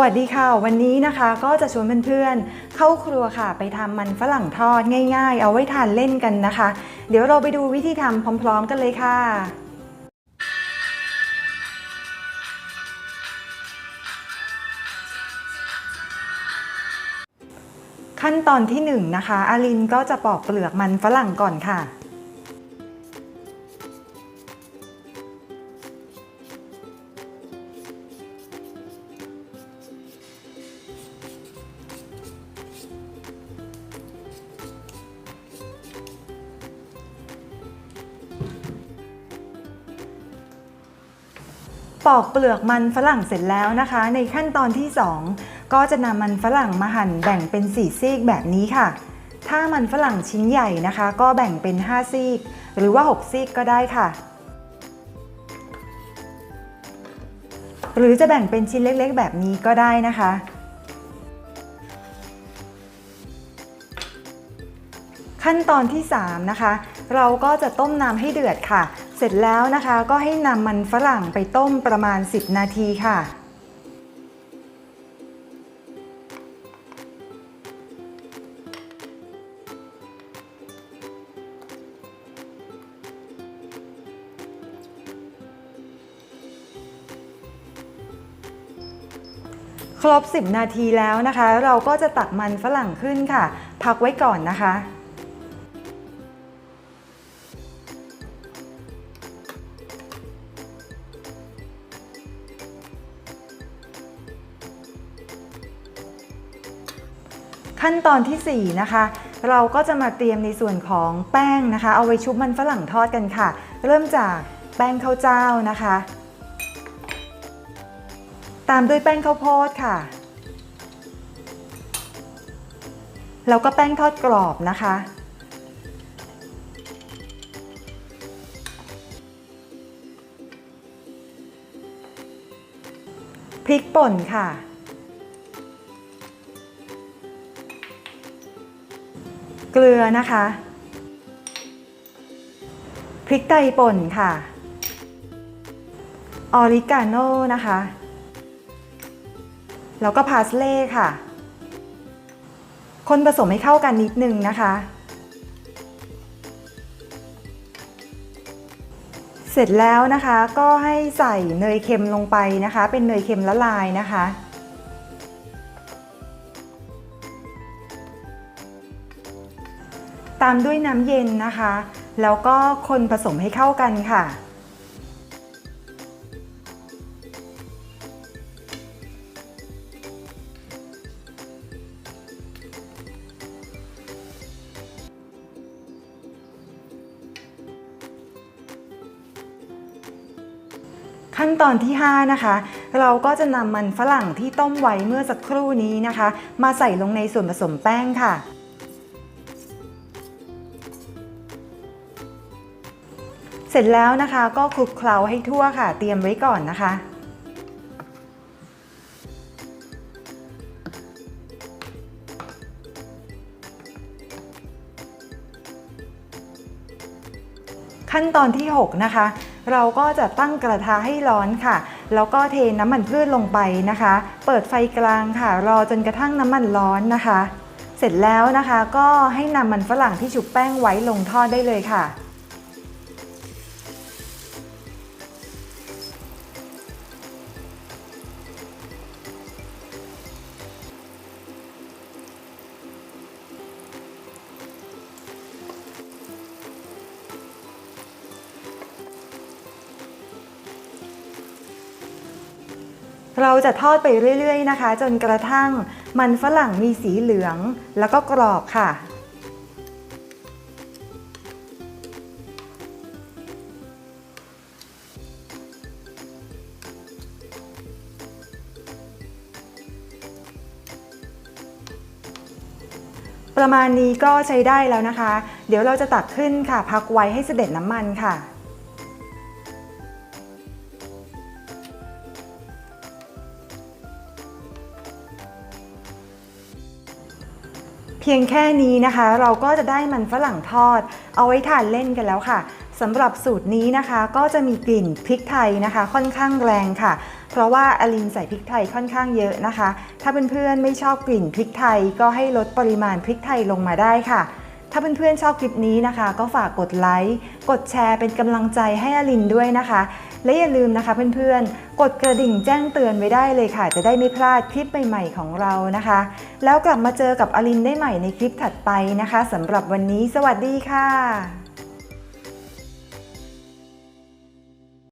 วัสดีค่ะ วันนี้นะคะก็จะชวนเพื่อนๆเข้าครัวค่ะ ไปทำมันฝรั่งทอดง่ายๆ เอาไว้ทานเล่นกันนะคะ เดี๋ยวเราไปดูวิธีทำพร้อมๆกันเลยค่ะขั้นตอนที่1นงนะคะอาลินก็จะปอกเปลือกมันฝรั่งก่อนค่ะ ปอกเปลือกมันฝรั่งเสร็จแล้วนะคะ ในขั้นตอนที่ 2 ก็จะนำมันฝรั่งมาหั่นแบ่งเป็น4ซีกแบบนี้ค่ะ ถ้ามันฝรั่งชิ้นใหญ่นะคะ ก็แบ่งเป็น 5 ซีก หรือว่า 6 ซีกก็ได้ค่ะ หรือจะแบ่งเป็นชิ้นเล็กๆ แบบนี้ก็ได้นะคะขั้นตอนที่ 3 นะคะ เราก็จะต้มน้ำให้เดือดค่ะ สร็จแล้วนะคะก็ให้นำมันฝรั่งไปต้มประมาณ 10 นาทีค่ะ ครบ 10 นาทีแล้วนะคะ เราก็จะตักมันฝรั่งขึ้นค่ะ พักไว้ก่อนนะคะ ขั้นตอนทีสี่ 4 นะคะ เราก็จะมาเตรียมในส่วนของแป้งนะคะ เอาไว้ชุบมันฝรั่งทอดกันค่ะ เริ่มจากแป้งข้าวเจ้านะคะ ตามด้วยแป้งข้าวโพดค่ะ แล้วก็แป้งทอดกรอบนะคะ พริกป่นค่ะ เกลือนะคะ พริกไทยป่นค่ะ ออริกาโน่นะคะ แล้วก็พาสเล่ค่ะ คนผสมให้เข้ากันนิดนึงนะคะ เสร็จแล้วนะคะก็ให้ใส่เนยเค็มลงไปนะคะ เป็นเนยเค็มละลายนะคะ ตามด้วยน้ำเย็นนะคะ แล้วก็คนผสมให้เข้ากันค่ะ ขั้นตอนที่ 5 นะคะ เราก็จะนำมันฝรั่งที่ต้มไว้เมื่อสักครู่นี้นะคะ มาใส่ลงในส่วนผสมแป้งค่ะ เสร็จแล้วนะคะก็คลุกเคล้าให้ทั่วค่ะ เตรียมไว้ก่อนนะคะ ขั้นตอนที่ 6 นะคะ เราก็จะตั้งกระทะให้ร้อนค่ะ แล้วก็เทน้ำมันพืชลงไปนะคะ เปิดไฟกลางค่ะ รอจนกระทั่งน้ำมันร้อนนะคะ เสร็จแล้วนะคะก็ให้นำมันฝรั่งที่ชุบแป้งไว้ลงทอดได้เลยค่ะ เราจะทอดไปเรื่อย ๆ นะคะ จนกระทั่งมันฝรั่งมีสีเหลืองแล้วก็กรอบค่ะ ประมาณนี้ก็ใช้ได้แล้วนะคะ เดี๋ยวเราจะตักขึ้นค่ะ พักไว้ให้เสด็จน้ำมันค่ะ เพียงแค่นี้นะคะ เราก็จะได้มันฝรั่งทอด เอาไว้ทานเล่นกันแล้วค่ะสำหรับสูตรนี้นะคะ ก็จะมีกลิ่นพริกไทยนะคะ ค่อนข้างแรงค่ะ เพราะว่าอลินใส่พริกไทยค่อนข้างเยอะนะคะ ถ้าเพื่อนๆไม่ชอบกลิ่นพริกไทย ก็ให้ลดปริมาณพริกไทยลงมาได้ค่ะ ถ้าเพื่อนๆชอบคลิปนี้นะคะ ก็ฝากกดไลค์ กดแชร์เป็นกำลังใจให้อลินด้วยนะคะ และอย่าลืมนะคะเพื่อนๆ กดกระดิ่งแจ้งเตือนไว้ได้เลยค่ะ จะได้ไม่พลาดคลิปใหม่ๆของเรานะคะ แล้วกลับมาเจอกับอลินได้ใหม่ในคลิปถัดไปนะคะสำหรับวันนี้ สวัสดีค่ะ